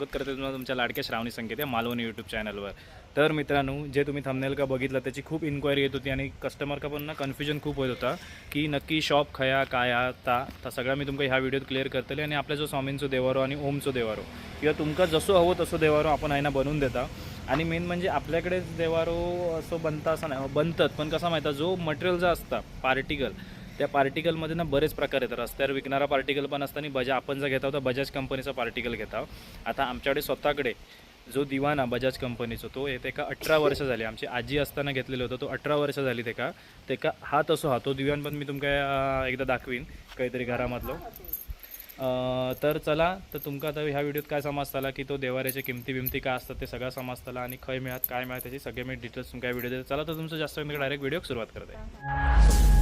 स्वागत करते तुम्हाला तुमच्या लाडक्या श्रावणी संकेत या मालवणी यूट्यूब चॅनलवर तर मित्रांनो जे तुम्ही थंबनेल का बघितलं त्याची खूप इन्क्वायरी येत होती आणि कस्टमर का पण ना कन्फ्युजन खूप होत होता की नक्की शॉप खया काय आता तर सगळं मी तुमका ह्या व्हिडिओत क्लिअर करतले आणि आपल्या जो स्वामींचो देवारो आणि ओमचो देवारो किंवा तुमका जसं हवं तसं देवारो आपण आहे ना बनवून देता. आणि मेन म्हणजे आपल्याकडेच देवारो असं बनता असं नाही बनतात पण कसं माहिती आहे, जो मटेरियल जो असता पार्टिकल त्या पार्टिकलमध्ये ना बरेच प्रकार येतात. रस्त्यावर विकणारा पार्टिकल पण असतं आणि बजा आपण जर घेता तर बजाज कंपनीचा पार्टिकल घेता आता आमच्याकडे स्वतःकडे जो दिवाना बजाज कंपनीचो तो हे का अठरा वर्ष झाली. आमची आजी असताना घेतलेलं होतं तो अठरा वर्ष झाली ते का ते का हा तसो हा तो दिवाण पण मी तुमका एकदा दाखवीन काहीतरी घरामधलो. तर चला तर तुमका आता ह्या व्हिडिओत काय समजताला की तो देवाऱ्याचे किमती बिमती काय असतात ते सगळं समजताला आणि खय मिळत काय मिळत त्याची सगळे मी डिटेल्स तुमका व्हिडिओ देतो चला तर तुमचं जास्त डायरेक्ट व्हिडिओ सुरुवात करते.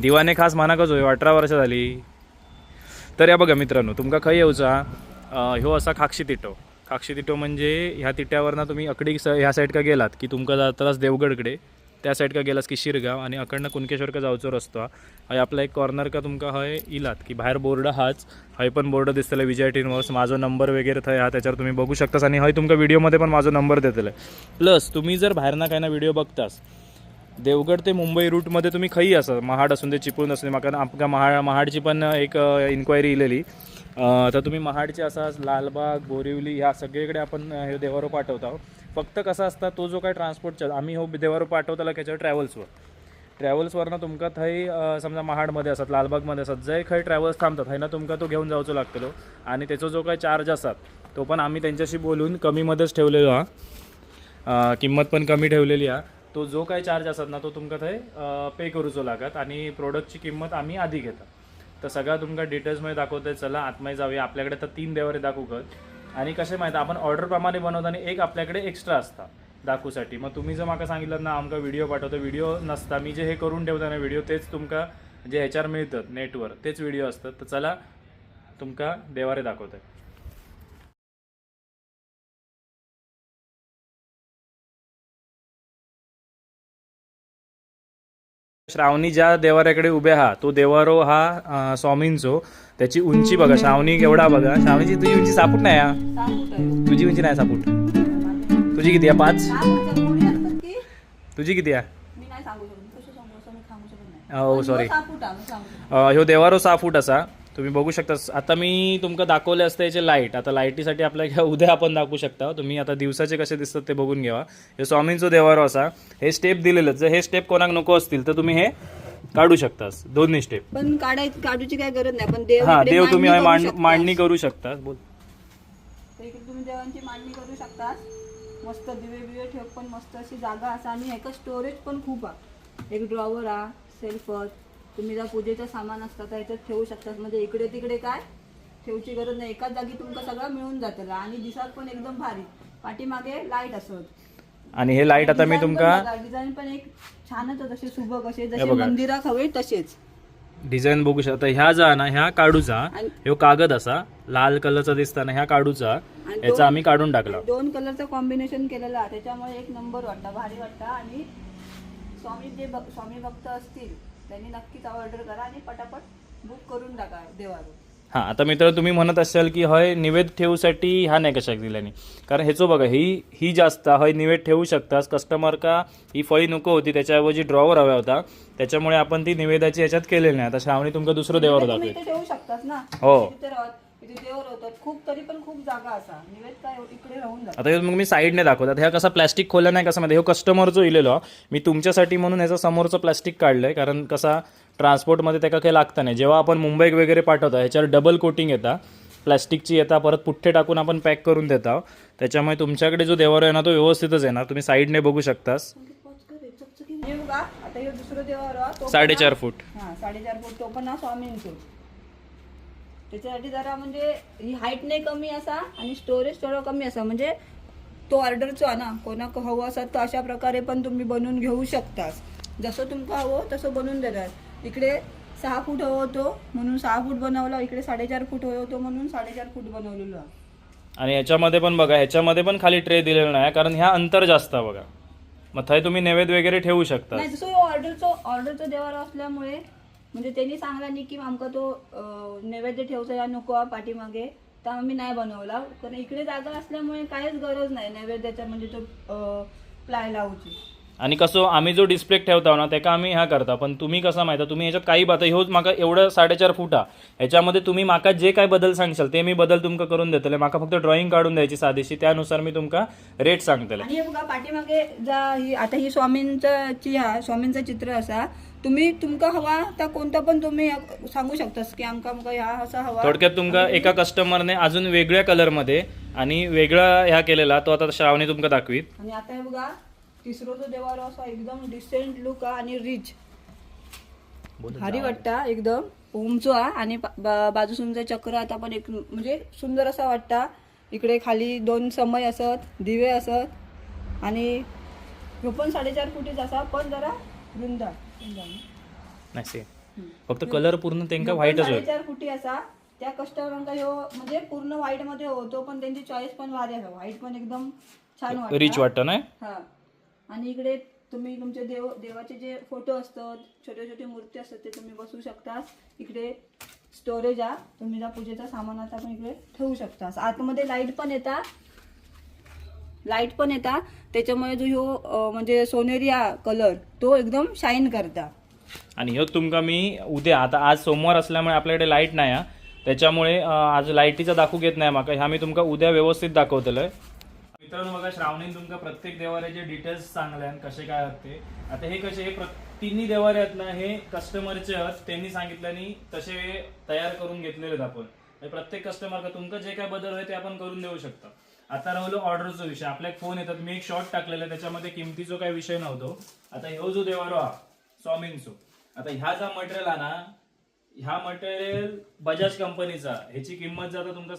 दिवाने खास मानाकच होय अठरा वर्ष झाली. तर या बघा मित्रांनो तुमका खय येऊचा? ह्यो असा खाक्षी तिटो. खाक्षी तिटो म्हणजे ह्या तिट्यावरनं तुम्ही अकडी स ह्या साईड का गेलात की तुमका जाताच देवगडकडे त्या साईड का गेलास की शिरगाव आणि अकडनं कुणकेश्वर का जावचो रस्तो. हय आपला एक कॉर्नर का तुमका हय इलात की बाहेर बोर्ड हाच हय पण बोर्ड दिसतले विजय टीनवर्स माझो नंबर वगैरे थंय हा त्याच्यावर तुम्ही बघू शकतास. आणि हय तुमका व्हिडिओमध्ये पण माझा नंबर देतले. प्लस तुम्ही जर बाहेरना काय ना व्हिडिओ बघतास देवगड ते मुंबई रूटमध्ये तुम्ही खई असाल महाड असून ते चिपळूण असून म्हाका आमका महाड महाडची पण एक इन्क्वायरी इलेली. तर तुम्ही महाडचे असा लालबाग बोरिवली ह्या सगळीकडे आपण हे देवारो पाठवता फक्त कसा असता तो जो काय ट्रान्सपोर्टचा आम्ही हो देवारो पाठवताला त्याच्यावर ट्रॅव्हल्सवर ट्रॅव्हल्सवरनं तुमका थंय समजा महाडमध्ये असतात लालबागमध्ये असतात जय खंय ट्रॅव्हल्स थांबतात थंय ना तुमका तो घेऊन जावचो लागतलो. आणि त्याचो जो काय चार्ज असतात तो पण आम्ही त्यांच्याशी बोलून कमीमध्येच ठेवलेलो हा. किंमत पण कमी ठेवलेली आहे तो जो काय चार्ज असतात ना तो तुमका थंय पे करूचो लागत आणि प्रोडक्टची किंमत आम्ही आधी घेतात तर सगळा तुमका डिटेल्समध्ये दाखवतोय चला आतमाय जाऊया. आपल्याकडे तर तीन देवारे दाखवू कर आणि कसे माहीत आपण ऑर्डरप्रमाणे बनवताना एक आपल्याकडे एक्स्ट्रा असता दाखवूसाठी. मग तुम्ही जर माका सांगितलं ना आमका व्हिडिओ पाठवतो व्हिडिओ नसता मी जे हे करून ठेवता ना व्हिडिओ तेच तुमका जे ह्याच्यावर मिळतात नेटवर तेच व्हिडिओ असतात तर चला तुमका देवारे दाखवतोय. श्रावणी ज्या देवाऱ्याकडे उभे हा तो देवारो हा स्वामींचो. त्याची उंची बघा श्रावणी केवढा बघा. श्रावणीची तुझी उंची सापूट नाही हा? तुझी उंची नाही सापूट. तुझी किती आहे? पाच? तुझी किती आहे? हो सॉरी ह्यो देवारो सहा फूट असा. तुम्ही बघू शकता. आता मी तुमका दाखवले असते याचे लाइट आता लाईटीसाठी आपल्याला उद्या आपण दाखवू शकता. तुम्ही आता दिवसाचे कसे दिसतात ते बघून घ्या. हे स्वामींचो देवारो असा. हे स्टेप दिलेलं जर हे स्टेप कोणाक नको असतील तर तुम्ही हे काढू शकतास. दोन्ही स्टेप पण काढाय काढूची काय गरज नाही. पण देव हा देव तुम्ही मांडणी मांड- करू शकता. मांडणी करू शकता बोल. तुम्ही देवांची मांडणी करू शकता मस्त दिवे बिवे ठेव पण मस्त अशी जागा असा. आणि ह्याचं स्टोरेज पण खूप आहे. एक ड्रॉवर हा सेल्फत तुम्ही जर पूजेचं सामान असतं तर ह्याच्यात ठेवू शकतात. म्हणजे इकडे तिकडे काय? ठेवची गरज नाही. एकाच जागी तुमका सगळं मिळून जातं. आणि दिसात पण एकदम भारी. पाठीमागे लाइट असत. आणि हे लाइट आता मी तुमका डिझाईन पण एक छानच तसे सुबक असे जसे बघा. मंदिरात हवे तसेच. डिझाईन बघू शकता. ह्या जा ना ह्या काढूचा आणि- ह्यो कागद असा लाल कलरचा दिसताना ह्या काढूचा आणि याचा आम्ही काढून टाकला. दोन कलरचं कॉम्बिनेशन केलेलं. आहे त्याच्यामुळे एक नंबर वाटतं. भारी वाटतं. आणि स्वामी जे भक- स्वामी भक्त असतील त्यांनी नक्कीच ऑर्डर करा आणि पटापट बुक करून टाका देवारो हा आता मित्र तुम्ही म्हणत असाल की हय निवेद ठेवूसाठी ह्या नाही कशाक दिल्याने कारण ह्याचो बघा ही ही जास्त हय निवेद ठेवू शकतास. कस्टमर का ही फळी नको होती त्याच्याऐवजी ड्रॉवर हवा होता. त्याच्यामुळे आपण ती निवेदाची ह्याच्यात केलेली नाही. आता श्रावणी तुमका दुसरं देवावर तुम्ही दाखवेल. इथे ठेवू शकताच ना? हो. इथे राहत इथे देवर होतात खूप तरी पण खूप जागा असा. निवेद काय इकडे राहून जात. आता हे मग मी साईडने दाखवतात ह्या कसा प्लॅस्टिक खोल्या नाही कसं माहिती हे कस्टमरचं इलेलो मी तुमच्यासाठी म्हणून ह्याचं समोरचं प्लॅस्टिक काढलंय. कारण कसा ट्रान्सपोर्टमध्ये त्याका काही लागतं नाही. जेव्हा आपण मुंबईत वगैरे पाठवतो ह्याच्यावर डबल कोटिंग येतात प्लॅस्टिकची येतात परत पुठ्ठे टाकून आपण पॅक करून देतो. त्याच्यामुळे तुमच्याकडे जो देवार आहे ना तो व्यवस्थितच येणार तुम्ही साईडने बघू शकतास. साडेचार फूट. हा साडेचार फूट तो पण ना स्वामींचं. त्याच्यासाठी जरा म्हणजे ही हाईट नाही कमी असा आणि स्टोरेज थोडं कमी असा. म्हणजे तो ऑर्डरचो ना कोणाक हवं असत तर अशा प्रकारे पण तुम्ही बनवून घेऊ शकतास. जसं तुमका हवं तसं बनवून देतात. इकडे सहा फूट हवं होतो म्हणून सहा फूट बनवला इकडे साडेचार फूट हवं होतो म्हणून साडेचार फूट बनवलेलं. आणि ह्याच्यामध्ये पण बघा ह्याच्यामध्ये पण खाली ट्रे दिलेला नाही कारण ह्या अंतर जास्त बघा. मग थंय तुम्ही नैवेद्य वगैरे ठेवू शकता नाही जसं ऑर्डरचं ऑर्डरचं देवार असल्यामुळे म्हणजे त्यांनी सांगला नाही की आमका तो नैवेद्य ठेवचा या नको हा पाठीमागे. तर आम्ही नाही बनवला. कारण इकडे जागा असल्यामुळे काहीच गरज नाही नैवेद्याचा म्हणजे तो प्लाय लावची. आणि कसं आम्ही जो डिस्प्ले ठेवतो ना त्याका आम्ही ह्या करता. पण तुम्ही कसं माहिती तुम्ही ह्याच्यात काही बात ह्योच माका एवढं साडेचार फुटा ह्याच्यामध्ये तुम्ही माका जे काय बदल सांगशाल ते मी बदल तुमका करून देतले. माका फक्त ड्रॉइंग काढून द्यायची साधीशी. त्यानुसार मी तुमका रेट सांगतले. आणि हे बघा पाठीमागे जा ही आता ही स्वामींचं हा स्वामींचं चित्र असा. तुम्ही तुमका हवा तर कोणता पण तुम्ही सांगू शकतास की आमका आमका ह्या असा हवा थोडक्यात तुमका एका कस्टमरने अजून वेगळ्या कलरमध्ये आणि वेगळा ह्या केलेला तो आता श्रावणी तुमका दाखवीत. आणि आता हे बघा तिसरो जो देवारो असा एकदम डिसेंट लुक हा आणि रिच भारी वाटता एकदम. ओमचो हा आणि बाजूसूनचं चक्र आता पण एक म्हणजे सुंदर असा वाटता. इकडे खाली दोन समय असत दिवे असत आणि ह्यो पण साडेचार फुटीच असा पण जरा वृंदा नाही सेम फक्त कलर पूर्ण त्यांका व्हाईटच होईल. फुटी असा त्या कस्टमरांका ह्यो म्हणजे पूर्ण व्हाईटमध्ये होतो पण त्यांची चॉईस पण भारी असा व्हाईट पण एकदम छान वाटतं. रिच वाटतं हा. आणि इकडे तुम्ही तुमचे देव देवाचे जे फोटो असतात छोटे छोटे मूर्ती असतात ते तुम्ही बसवू शकता. इकडे स्टोरेज आहे. तुम्ही त्या पूजेचा सामान आता पण इकडे ठेवू शकता. आतमध्ये लाइट पण येता लाइट पण येता. त्याच्यामुळे जो ह्यो म्हणजे सोनेरी कलर तो एकदम शाईन करता. आणि ह्यो तुमका मी उद्या आता आज सोमवार असल्यामुळे आपल्याकडे लाइट नाही हा त्याच्यामुळे आज लाईटीचा दाखवू घेत नाही माका. ह्या मी तुमका उद्या व्यवस्थित दाखवतलोय. मित्रांनो बघा श्रावणीन तुमका प्रत्येक देवाऱ्याचे डिटेल्स सांगले आणि कसे काय ते. आता हे कसे हे तिन्ही देवारे आहेत ना हे कस्टमरचे आहेत. त्यांनी सांगितल्याने तसे तयार करून घेतलेले आहेत आपण म्हणजे प्रत्येक कस्टमर का तुमका जे काय बदल आहे ते आपण करून देऊ शकतो. आता राहिलो ऑर्डरचा विषय. आपल्या फोन येतात. मी एक शॉर्ट टाकलेला आहे. त्याच्यामध्ये किमतीचा काही विषय नव्हतो. आता ह्यो जो देवारो हा सॉमिंगचो आता ह्या जा मटेरियल हा ना ह्या मटेरियल बजाज कंपनीचा ह्याची किंमत जाता आता तुमका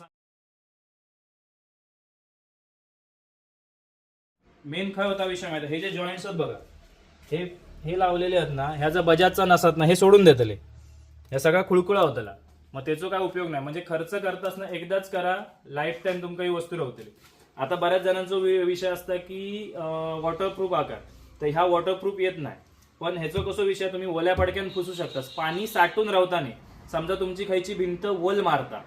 मेन काय होता विषय माहिती हे जे जॉईंट्स आहेत बघा हे हे लावलेले आहेत ना ह्या जर बजाजचा नसत ना हे सोडून देतले. ह्या सगळा खुळखुळा होतला मग त्याचा काय उपयोग नाही. म्हणजे खर्च करताच ना एकदाच करा लाईफ टाईम तुमका ही वस्तू राहतील. आता बऱ्याच जणांचा विषय असता की वॉटरप्रूफ आकार. तर ह्या वॉटरप्रूफ येत नाही. पण ह्याचं कसं विषय तुम्ही ओल्या पडक्यान फुसू शकता पाणी साठून रावताने समजा तुमची खायची भिंत वल मारता.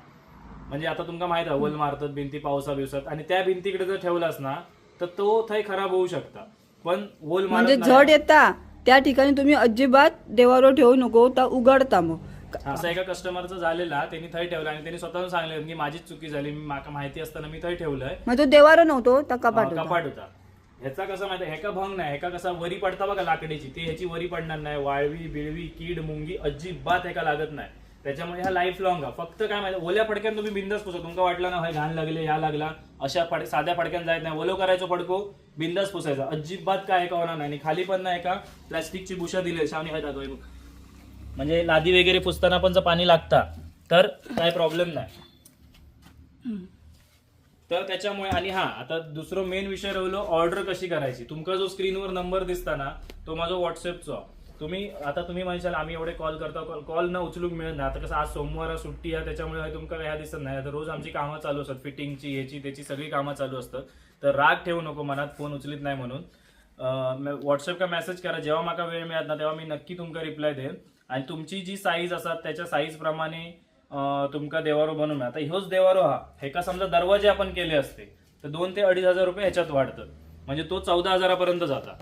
म्हणजे आता तुमका माहीत आहे वल मारतात भिंती पावसा बिवसात. आणि त्या भिंतीकडे जर ठेवलास ना तर तो थंय खराब होऊ शकता. पण वोल म्हणजे मारत झड येता. त्या ठिकाणी तुम्ही अजिबात देवारो ठेवू नको उघडता मग. असं एका कस्टमरचं झालेला त्यांनी थंय ठेवलं आणि त्यांनी स्वतःहून सांगले की माझीच चुकी झाली मी माका माहिती असताना मी थंय ठेवलंय. मग तो देवारो नव्हतो तर कपाट अं, होता. कपाट होता. ह्याचा कसं माहिती ह्याका भंग नाही ह्याका कसा वरी पडता बघा लाकडीची ती ह्याची वरी पडणार नाही. वाळवी बिळवी कीड मुंगी अजिबात ह्याका लागत नाही. त्याच्यामुळे ह्या लाईफ लॉंग फक्त काय माहिती ओल्या फडक्यान तुम्ही बिंदास पुसा तुमका वाटलं ना हाय घाण लागले या लागला. अशा फड साध्या फडक्यान जायत नाही. ओलो करायचो फडको बिंदास पुसायचा. अजिबात काय एका होणार नाही. आणि खाली पण नाही का प्लास्टिकची बुशा दिली दाखव हे बघ. म्हणजे लादी वगैरे पुसताना पण जर पाणी लागता तर काय प्रॉब्लेम नाही. तर त्याच्यामुळे आणि हा आता दुसरं मेन विषय राहिलो ऑर्डर कशी करायची? तुमका जो स्क्रीनवर नंबर दिसताना तो माझा व्हॉट्सअपचा तुम्ही आता तुम्ही म्हणशाल आम्ही एवढे कॉल करता कॉल कॉल न उचलूक मिळत नाही. आता कसं आज सोमवार सुट्टी आहे त्याच्यामुळे तुमका ह्या दिसत नाही. आता रोज आमची कामं चालू असतात फिटिंगची ह्याची त्याची सगळी कामं चालू असतात. तर राग ठेवू नको मनात फोन उचलित नाही म्हणून. व्हॉट्सअप का मेसेज करा जेव्हा माका वेळ मिळत ना तेव्हा मी नक्की तुमका रिप्लाय देईन. आणि तुमची जी साईज असतात त्याच्या साईज प्रमाणे तुमका देवारो बनवून आता ह्योच देवारो हा हे का समजा दरवाजे आपण केले असते तर दोन ते अडीच हजार रुपये ह्याच्यात वाढतात. म्हणजे तो चौदा हजारापर्यंत जाता.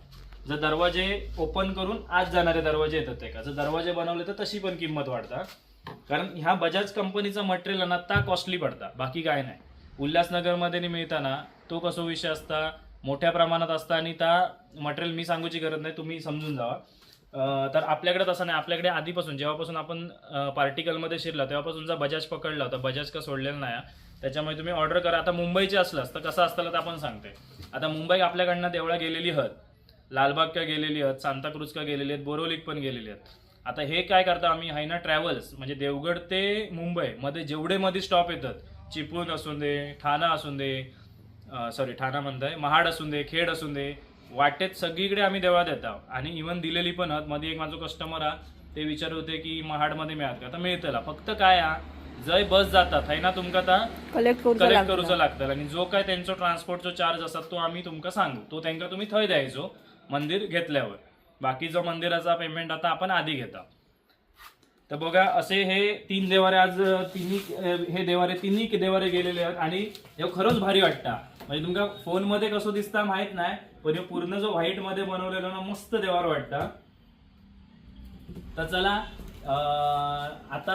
जर दरवाजे ओपन करून आज जाणारे दरवाजे येतात ते का जर दरवाजे बनवले तर तशी पण किंमत वाढतात कारण ह्या बजाज कंपनीचं मटेरियल ना ता कॉस्टली पडता. बाकी काय नाही. उल्हासनगरमध्ये मिळताना तो कसो विषय असता? मोठ्या प्रमाणात असता आणि त्या मटेरियल मी सांगूची गरज नाही. तुम्ही समजून जावा. तर आपल्याकडे तसं नाही. आपल्याकडे आधीपासून जेव्हापासून आपण पार्टिकलमध्ये शिरला तेव्हापासूनचा बजाज पकडला होता बजाज का सोडलेला नाही. त्याच्यामुळे तुम्ही ऑर्डर करा. आता मुंबईचे असलास तर कसं असतं तर आपण सांगते. आता मुंबई आपल्याकडनं देवळा गेलेली हत लालबाग का गेलेली आहेत सांताक्रूज का गेलेली आहेत बोरोलीक पण गेलेली आहेत आता हे काय करता आम्ही हायना ट्रॅव्हल्स म्हणजे देवगड ते मुंबई मध्ये जेवढे मध्ये स्टॉप येतात. चिपळूण असून दे ठाणा असून दे सॉरी ठाणा म्हणताय महाड असून दे खेड असून दे वाटेत सगळीकडे आम्ही देवळा देतो आणि इव्हन दिलेली पण आहात. मध्ये एक माझं कस्टमर हा ते विचारत होते की महाडमध्ये मिळत का? आता मिळतला फक्त काय हा जय बस जातात. है ना तुमका आता कलेक्ट कलेक्ट करूचा लागतं आणि जो काय त्यांचा ट्रान्सपोर्टचा चार्ज असतात तो आम्ही तुमका सांगू. तो त्यांना तुम्ही थंय द्यायचो मंदिर घेतल्यावर. बाकी जो मंदिराचा पेमेंट आता आपण आधी घेता. तर बघा असे हे तीन देवारे आज तिन्ही हे देवारे तिन्ही देवारे गेलेले आहेत. आणि हे खरंच भारी वाटतं. म्हणजे तुमका फोनमध्ये कसं दिसता माहीत नाही. पण हे पूर्ण जो व्हाईटमध्ये बनवलेला ना मस्त देवार वाटतं. तर चला आता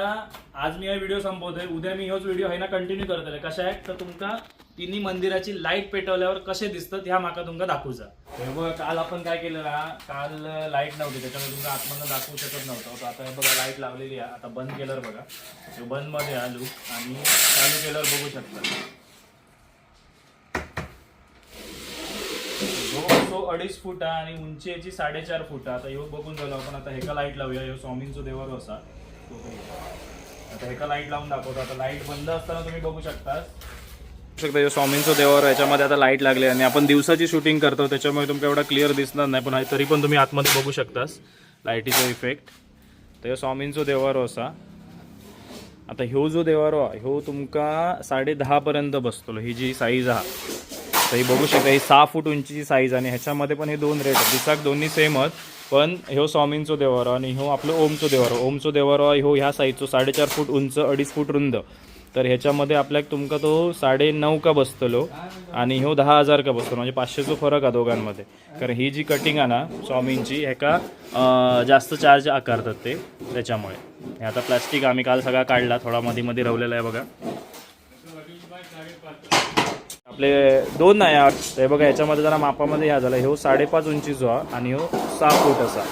आज मी हा व्हिडिओ संपवतोय. उद्या मी हाच व्हिडिओ आहे ना कंटिन्यू करतले कशा आहे तर तुमका तिन्ही मंदिराची लाइट पेटवल्यावर कसे दिसतात ह्या माका तुमका दाखवूचा. हे बघ काल आपण काय केलं ना काल लाइट नव्हती त्याच्यामुळे तुमका आतमधनं दाखवू शकत नव्हतं. आता हे बघा लाइट लावलेली आहे. आता बंद केल्यावर बघा. बंदमध्ये आलो आणि चालू केल्यावर बघू शकता जो तो अडीच फूट आहे आणि उंची याची साडेचार फूट आता ह्यो बघून झालो आपण आता हेका लाइट लावूया. ह्यो स्वामींचो देवर असा. तो आता हेका लाइट लावून दाखवतो. आता लाइट बंद असताना तुम्ही बघू शकता शकता ह्यो देवर याच्यामध्ये आता लाइट लागली आणि आपण दिवसाची शूटिंग करतो. त्याच्यामुळे तुमका एवढा क्लिअर दिसणार नाही पण तरी पण तुम्ही आतमध्ये बघू शकतास लाईटीचा इफेक्ट तर ह्यो स्वामींचो देवारो असा. आता ह्यो जो देवारो हा ह्यो तुमका साडे दहा पर्यंत बसतो ही जी साईज हा तर ही बघू शकता ही सहा फूट उंचीची साईज आणि ह्याच्यामध्ये पण हे दोन रेट दिसाक दोन्ही सेमच पण ह्यो स्वामींचो देवारो आणि ह्यो आपलं ओमचो देवारो. ओमचो देवारो ह्यो ह्या साईजचो साडेचार फूट उंच अडीच फूट रुंद. तर ह्याच्यामध्ये आपल्याक तुमका तो साडे नऊ का बसतलो आणि ह्यो दहा हजार का बसतो म्हणजे पाचशेचो फरक आहे दोघांमध्ये. कारण ही जी कटिंग आहे ना स्वामींची ह्याका जास्त चार्ज आकारतात ते त्याच्यामुळे. हे आता प्लास्टिक आम्ही काल सगळा काढला थोडा मध्ये मध्ये रवलेला आहे बघा. आपले दोन नाही आठ. हे बघा याच्यामध्ये जरा मापामध्ये ह्या झाला ह्यो साडेपाच उंचीचो जो आणि ह्यो सहा फूट असा.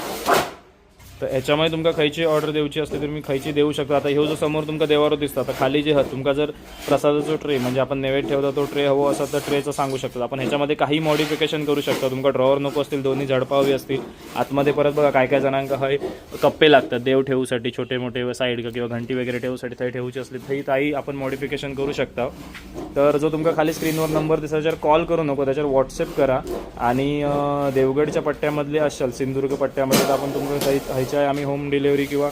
तर ह्याच्यामध्ये तुमका खयची ऑर्डर देऊची असते तर मी खयची देऊ शकता. आता ह्यो जो समोर तुमका देवारो दिसता आता खाली जे हत तुमका जर प्रसादाचा ट्रे म्हणजे आपण नैवेद्य ठेवता तो ट्रे हवो असा तर ट्रेचं सांगू शकतो. आपण ह्याच्यामध्ये काही मॉडिफिकेशन करू शकतो. तुमका ड्रॉवर नको असतील दोन्ही झडपा हवी असतील. आतमध्ये परत बघा काय काय जणांका हय कप्पे लागतात. देव ठेवूसाठी छोटे मोठे साईड किंवा घंटी वगैरे ठेवूसाठी थंय ठेवूची असली थंय ताई आपण मॉडिफिकेशन करू शकता. तर जो तुमका खाली स्क्रीनवर नंबर दिसला त्याच्यावर कॉल करू नको. त्याच्यावर व्हॉट्सअप करा. आणि देवगडच्या पट्ट्यामधले असाल सिंधुदुर्ग पट्ट्यामध्ये तर आपण तुमचं काही ह्याच्या आम्ही होम डिलेवरी किंवा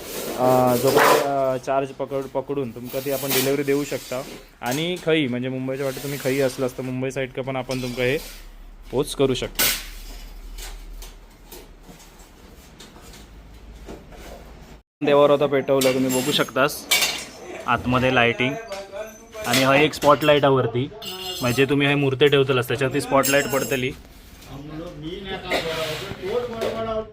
जो काही चार्ज पकड पकडून तुमका ती आपण डिलेवरी देऊ शकता. आणि खई म्हणजे मुंबईच्या वाटे तुम्ही खई असलास तर मुंबई साईड का पण आपण तुमका हे पोच करू शकता. देवावर आता पेटवलं तुम्ही बघू शकतास. आतमध्ये लाइटिंग आणि हा एक स्पॉटलाईटावरती आहे वरती. म्हणजे तुम्ही हे मूर्ती ठेवतलास त्याच्यावरती स्पॉटलाईट पडतली.